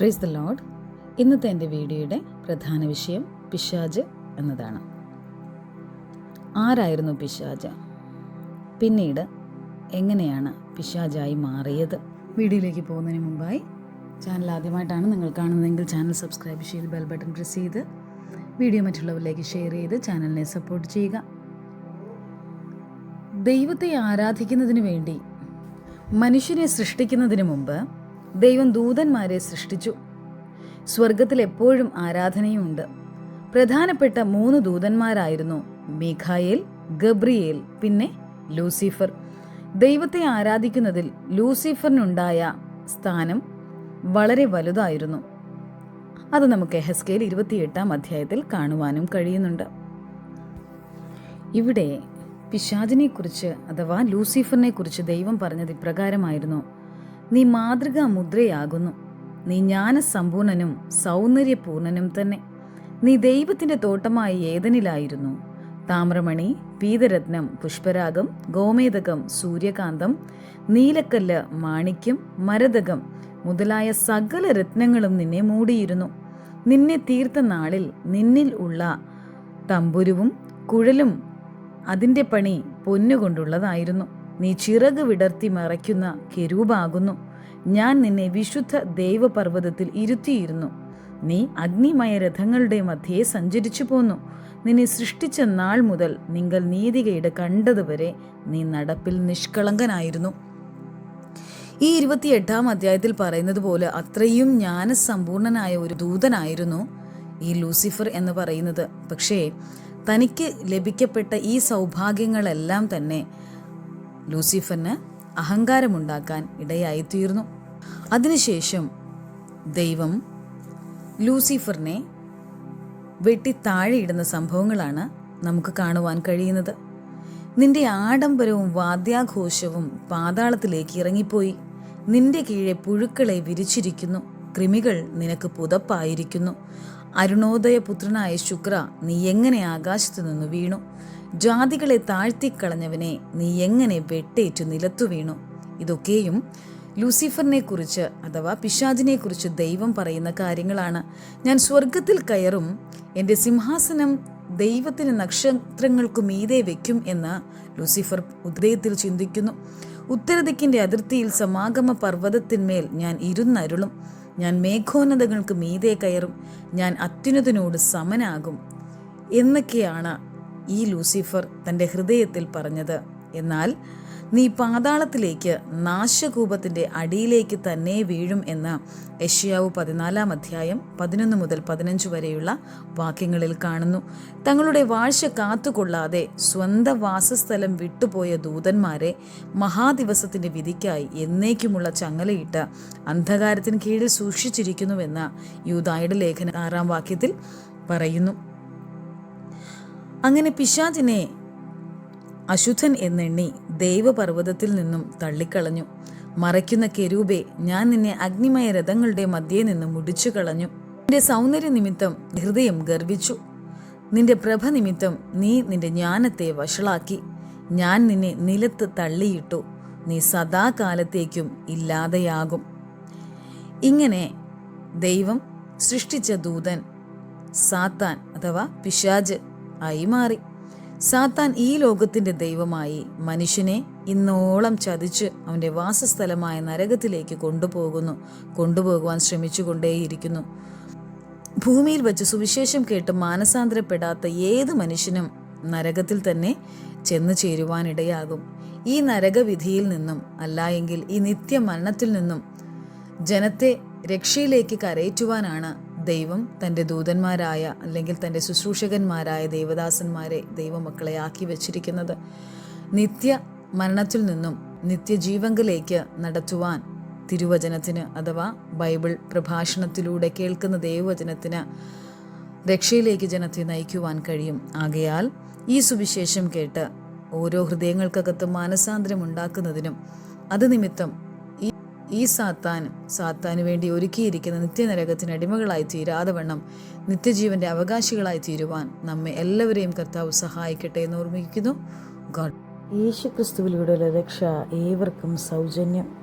Praise the load ഇന്നത്തെ എന്റെ വീഡിയോയുടെ പ്രധാന വിഷയം പിശാജ് എന്നതാണ്. ആരായിരുന്നു പിശാജ്? പിന്നീട് എങ്ങനെയാണ് പിശാജായി മാറിയത്? വീഡിയോയിലേക്ക് പോകുന്നതിന് മുമ്പായി ചാനൽ ആദ്യമായിട്ടാണ് നിങ്ങൾ കാണുന്നതെങ്കിൽ ചാനൽ സബ്സ്ക്രൈബ് ചെയ്ത് ബെൽ ബട്ടൺ പ്രസ് ചെയ്ത് വീഡിയോ മറ്റുള്ളവരിലേക്ക് ഷെയർ ചെയ്ത് ചാനലിനെ സപ്പോർട്ട് ചെയ്യുക. ദൈവത്തെ ആരാധിക്കുന്നതിന് വേണ്ടി മനുഷ്യനെ സൃഷ്ടിക്കുന്നതിന് മുമ്പ് ദൈവം ദൂതന്മാരെ സൃഷ്ടിച്ചു. സ്വർഗത്തിൽ എപ്പോഴും ആരാധനയുമുണ്ട്. പ്രധാനപ്പെട്ട മൂന്ന് ദൂതന്മാരായിരുന്നു മീഖായേൽ ഗബ്രിയേൽ പിന്നെ ലൂസിഫർ. ദൈവത്തെ ആരാധിക്കുന്നതിൽ ലൂസിഫറിനുണ്ടായ സ്ഥാനം വളരെ വലുതായിരുന്നു. അത് നമുക്ക് എഹസ്കേൽ ഇരുപത്തിയെട്ടാം അധ്യായത്തിൽ കാണുവാനും കഴിയുന്നുണ്ട്. ഇവിടെ പിശാജിനെക്കുറിച്ച് അഥവാ ലൂസിഫറിനെ കുറിച്ച് ദൈവം പറഞ്ഞത് ഇപ്രകാരമായിരുന്നു. നീ മാതൃകാ മുദ്രയാകുന്നു. നീ ജ്ഞാനസമ്പൂർണനും സൗന്ദര്യപൂർണനും തന്നെ. നീ ദൈവത്തിന്റെ തോട്ടമായി ഏതനിലായിരുന്നു. താമ്രമണി പീതരത്നം പുഷ്പരാഗം ഗോമേതകം സൂര്യകാന്തം നീലക്കല്ല് മാണിക്യം മരതകം മുതലായ സകല രത്നങ്ങളും നിന്നെ മൂടിയിരുന്നു. നിന്നെ തീർത്ത നാളിൽ നിന്നിൽ ഉള്ള തമ്പുരുവും കുഴലും അതിന്റെ പണി പൊന്നുകൊണ്ടുള്ളതായിരുന്നു. നീ ചിറക് വിടർത്തി മറയ്ക്കുന്ന കെരൂപാകുന്നു. ഞാൻ നിന്നെ വിശുദ്ധ ദൈവപർവതത്തിൽ ഇരുത്തിയിരുന്നു. നീ അഗ്നിമയ രഥങ്ങളുടെ മധ്യേ സഞ്ചരിച്ചു പോന്നു. നിന്നെ സൃഷ്ടിച്ച നാൾ മുതൽ നിങ്ങൾ നീതികയുടെ കണ്ടതുവരെ നീ നടപ്പിൽ നിഷ്കളങ്കനായിരുന്നു. ഈ ഇരുപത്തിയെട്ടാം അധ്യായത്തിൽ പറയുന്നത് പോലെ അത്രയും ജ്ഞാനസമ്പൂർണനായ ഒരു ദൂതനായിരുന്നു ഈ ലൂസിഫർ എന്ന് പറയുന്നത്. പക്ഷേ തനിക്ക് ലഭിക്കപ്പെട്ട ഈ സൗഭാഗ്യങ്ങളെല്ലാം തന്നെ ലൂസിഫറിന് അഹങ്കാരമുണ്ടാക്കാൻ ഇടയായിത്തീർന്നു. അതിനുശേഷം ദൈവം ലൂസിഫറിനെ വെട്ടി താഴെയിടുന്ന സംഭവങ്ങളാണ് നമുക്ക് കാണുവാൻ കഴിയുന്നത്. നിന്റെ ആഡംബരവും വാദ്യാഘോഷവും പാതാളത്തിലേക്ക് ഇറങ്ങിപ്പോയി. നിന്റെ കീഴെ പുഴുക്കളെ വിരിച്ചിരിക്കുന്നു. കൃമികൾ നിനക്ക് പുതപ്പായിരിക്കുന്നു. അരുണോദയ പുത്രനായ ശുക്ര നീ എങ്ങനെ ആകാശത്തു നിന്ന് വീണു? ജാതികളെ താഴ്ത്തിക്കളഞ്ഞവനെ നീ എങ്ങനെ വെട്ടേറ്റു നിലത്തു വീണു? ഇതൊക്കെയും ലൂസിഫറിനെ കുറിച്ച് അഥവാ പിശാജിനെ കുറിച്ച് ദൈവം പറയുന്ന കാര്യങ്ങളാണ്. ഞാൻ സ്വർഗത്തിൽ കയറും എന്റെ സിംഹാസനം ദൈവത്തിന് നക്ഷത്രങ്ങൾക്കു മീതെ വെക്കും എന്ന് ലൂസിഫർ ഉദയത്തിൽ ചിന്തിക്കുന്നു. ഉത്തരദിക്കിന്റെ അതിർത്തിയിൽ സമാഗമ പർവതത്തിന്മേൽ ഞാൻ ഇരുന്നരുളും. ഞാൻ മേഘോന്നതകൾക്ക് മീതെ കയറും. ഞാൻ അത്യുന്നതനോട് സമനാകും എന്നൊക്കെയാണ് ഈ ലൂസിഫർ തന്റെ ഹൃദയത്തിൽ പറഞ്ഞത് എന്നാൽ നീ പാതാളത്തിലേക്ക് നാശകൂപത്തിന്റെ അടിയിലേക്ക് തന്നെ വീഴും എന്ന് യഷ്യാവ് പതിനാലാം അധ്യായം പതിനൊന്ന് മുതൽ പതിനഞ്ച് വരെയുള്ള വാക്യങ്ങളിൽ കാണുന്നു. തങ്ങളുടെ വാഴ്ച കാത്തുകൊള്ളാതെ സ്വന്തം വാസസ്ഥലം വിട്ടുപോയ ദൂതന്മാരെ മഹാദിവസത്തിന്റെ വിധിക്കായി എന്നേക്കുമുള്ള ചങ്ങലയിട്ട് അന്ധകാരത്തിന് കീഴിൽ സൂക്ഷിച്ചിരിക്കുന്നുവെന്ന് യൂതായുടെ ലേഖന ആറാം വാക്യത്തിൽ പറയുന്നു. അങ്ങനെ പിശാചിനെ അശുദ്ധൻ എന്നെണ്ണി ദൈവപർവതത്തിൽ നിന്നും തള്ളിക്കളഞ്ഞു. മറയ്ക്കുന്ന കെരൂബെ ഞാൻ നിന്നെ അഗ്നിമയ രഥങ്ങളുടെ മധ്യേ നിന്ന് മുടിച്ചു കളഞ്ഞു നിന്റെ സൗന്ദര്യ നിമിത്തം ഹൃദയം ഗർവിച്ചു. നിന്റെ പ്രഭ നിമിത്തം നീ നിന്റെ ജ്ഞാനത്തെ വഷളാക്കി. ഞാൻ നിന്നെ നിലത്ത് തള്ളിയിട്ടു. നീ സദാകാലത്തേക്കും ഇല്ലാതെയാകും. ഇങ്ങനെ ദൈവം സൃഷ്ടിച്ച ദൂതൻ സാത്താൻ അഥവാ പിശാജ് ആയി മാറി. സാത്താൻ ഈ ലോകത്തിന്റെ ദൈവമായി മനുഷ്യനെ ഇന്നോളം ചതിച്ച് അവന്റെ വാസസ്ഥലമായ നരകത്തിലേക്ക് കൊണ്ടുപോകുന്നു. കൊണ്ടുപോകുവാൻ ശ്രമിച്ചുകൊണ്ടേയിരിക്കുന്നു. ഭൂമിയിൽ വെച്ച് സുവിശേഷം കേട്ട് മാനസാന്തരപ്പെടാത്ത ഏത് മനുഷ്യനും നരകത്തിൽ തന്നെ ചെന്നു ചേരുവാനിടയാകും. ഈ നരകവിധിയിൽ നിന്നും അല്ലായെങ്കിൽ ഈ നിത്യ മരണത്തിൽ നിന്നും ജനത്തെ രക്ഷയിലേക്ക് കരയറ്റുവാനാണ് ദൈവം തന്റെ ദൂതന്മാരായ അല്ലെങ്കിൽ തന്റെ ശുശ്രൂഷകന്മാരായ ദൈവദാസന്മാരെ ദൈവമക്കളെ ആക്കി വച്ചിരിക്കുന്നത് നിത്യ മരണത്തിൽ നിന്നും നിത്യജീവങ്കിലേക്ക് നടത്തുവാൻ തിരുവചനത്തിന് അഥവാ ബൈബിൾ പ്രഭാഷണത്തിലൂടെ കേൾക്കുന്ന ദൈവവചനത്തിന് രക്ഷയിലേക്ക് ജനത്തെ നയിക്കുവാൻ കഴിയും. ആകയാൽ ഈ സുവിശേഷം കേട്ട് ഓരോ ഹൃദയങ്ങൾക്കകത്ത് മാനസാന്തരം ഉണ്ടാക്കുന്നതിനും അത് നിമിത്തം ഈ സാത്താനും സാത്താന് വേണ്ടി ഒരുക്കിയിരിക്കുന്ന നിത്യനരകത്തിന് അടിമകളായി തീരാതെ വണ്ണം നിത്യജീവന്റെ അവകാശികളായി തീരുവാൻ നമ്മെ എല്ലാവരെയും കർത്താവ് സഹായിക്കട്ടെ എന്ന് ഓർമ്മിക്കുന്നു. ഗോഡ്. യേശു ക്രിസ്തുവിലൂടെയുള്ള രക്ഷ ഏവർക്കും സൗജന്യം.